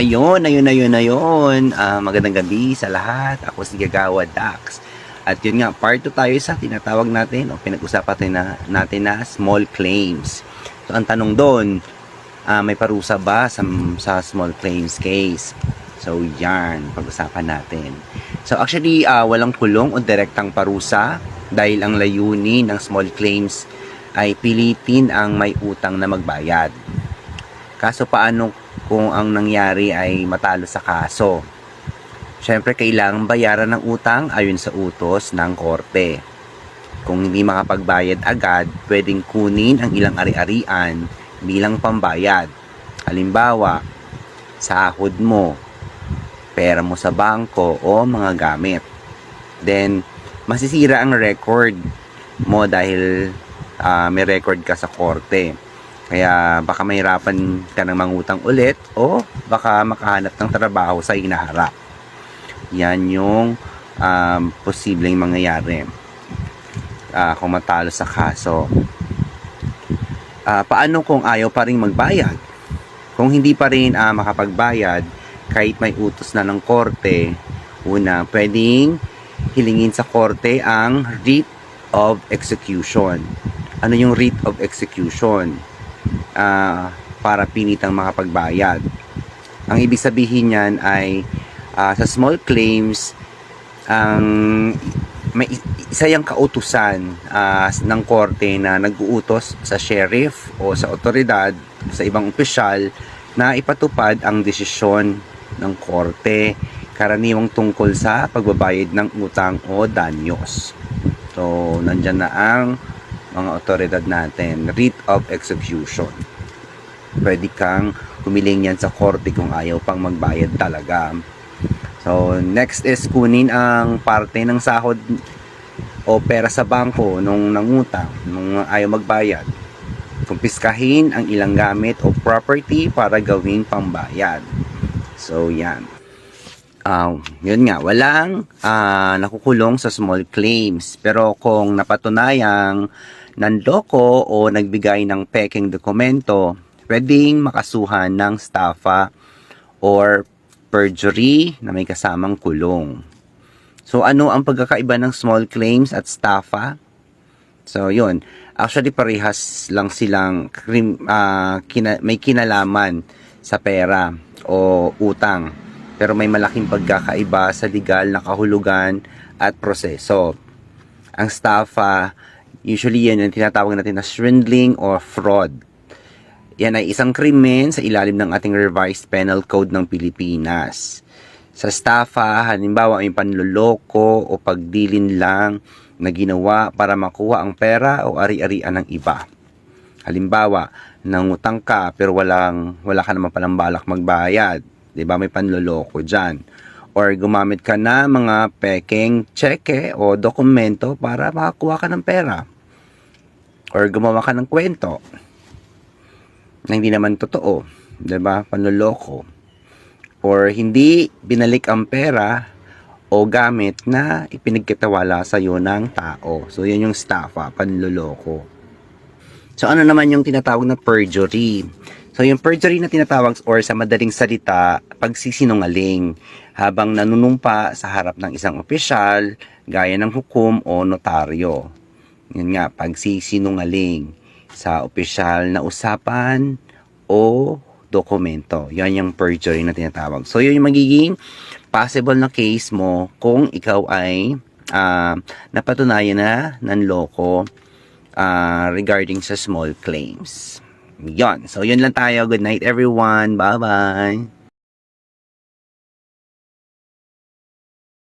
Ayun, ayun, ayun, ayun. Ah, magandang gabi sa lahat. Ako si Gagawa Dax. At yun nga, part 2 tayo sa tinatawag natin o pinag-usapan natin na, natin na small claims. So, ang tanong doon, ah, may parusa ba sa, sa small claims case? So, yan, pag-usapan natin. So, actually, ah, walang kulong o direktang parusa dahil ang layunin ng small claims ay pilitin ang may utang na magbayad. Kaso paano kung ang nangyari ay matalo sa kaso? Siyempre, kailangan bayaran ng utang ayon sa utos ng korte. Kung hindi makapagbayad agad, pwedeng kunin ang ilang ari-arian bilang pambayad. Halimbawa, sahod mo, pera mo sa bangko o mga gamit. Then, masisira ang record mo dahil ah, may record ka sa korte. Kaya baka mahirapan ka ng mangutang ulit o baka makahanap ng trabaho sa hinaharap. Yan yung um, posibleng mangyayari ah, kung matalo sa kaso. Ah, paano kung ayaw pa rin magbayad? Kung hindi pa rin ah, makapagbayad, kahit may utos na ng korte, una, pwedeng hilingin sa korte ang writ of execution. Ano yung writ of execution? Ah, para pinitang makapagbayad. Ang ibig sabihin niyan ay ah, sa small claims ang may is- isa yung kautusan ah, ng korte na nag-uutos sa sheriff o sa otoridad sa ibang opisyal na ipatupad ang desisyon ng korte karaniwang tungkol sa pagbabayad ng utang o danyos. So, nandyan na ang mga otoridad natin. Writ of execution. Pwede kang humiling yan sa korte kung ayaw pang magbayad talaga. So, next is kunin ang parte ng sahod o pera sa bangko nung nangutang, nung ayaw magbayad. Kumpiskahin ang ilang gamit o property para gawing pambayad. So, yan. Ah, yun nga, walang ah, nakukulong sa small claims. Pero kung napatunayang nanloko o nagbigay ng peking dokumento, pwedeng makasuhan ng staffa or perjury na may kasamang kulong. So, ano ang pagkakaiba ng small claims at staffa? So, yun. Actually, parehas lang silang ah, kina- may kinalaman sa pera o utang. Pero may malaking pagkakaiba sa legal na kahulugan at proseso. Ang staffa, usually yan yung tinatawag natin na swindling or fraud. Yan ay isang krimen sa ilalim ng ating revised penal code ng Pilipinas. Sa staffa, halimbawa may panloloko o pagdilin lang na ginawa para makuha ang pera o ari-arian ng iba. Halimbawa, nangutang ka pero walang, wala ka naman palang balak magbayad. ba May panloloko dyan. Or gumamit ka na mga peking cheque o dokumento para makakuha ka ng pera. Or gumawa ka ng kwento na hindi naman totoo. 'di ba Panloloko. Or hindi binalik ang pera o gamit na ipinagkatawala sa iyo ng tao. So, yan yung staffa, panloloko. So, ano naman yung tinatawag na perjury? So, yung perjury na tinatawag or sa madaling salita, pagsisinungaling habang nanunumpa sa harap ng isang opisyal, gaya ng hukom o notaryo. Yun nga, pagsisinungaling sa opisyal na usapan o dokumento. Yan yung perjury na tinatawag. So, yun yung magiging possible na case mo kung ikaw ay ah, napatunayan na nanloko ah, regarding sa small claims. Yon. So, yun lang tayo. Good night, everyone. Bye-bye.